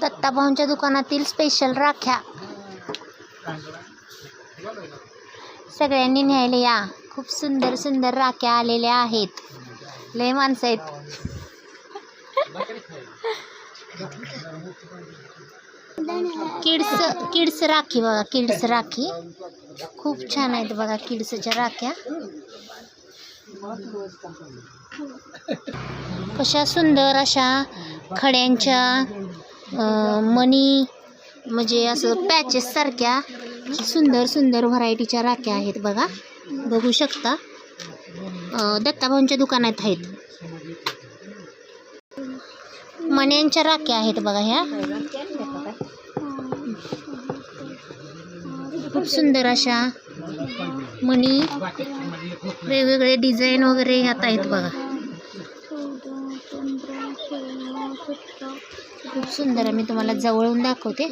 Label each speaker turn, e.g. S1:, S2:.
S1: दत्ताभाऊंच्या दुकानातील स्पेशल राख्या. सगळ्यांनी न्यायला या. खूप सुंदर सुंदर राख्या आलेल्या आहेत. लय माणसं आहेत. किड्स किड्स राखी बघा, किड्स राखी. खूप छान आहेत बघा, किड्सच्या राख्या. कशा सुंदर अशा खड्यांच्या मनी मणी म्हणजे असं पॅचेस सारख्या सुंदर सुंदर व्हरायटीच्या राख्या आहेत बघा. बघू शकता. दत्ताभाऊंच्या दुकानात आहेत. मण्यांच्या राख्या आहेत बघा ह्या. खूप सुंदर अशा मणी वेगवेगळे डिझाईन वगैरे ह्यात आहेत बघा. खूप सुंदर आहे. मी तुम्हाला जवळून दाखवते.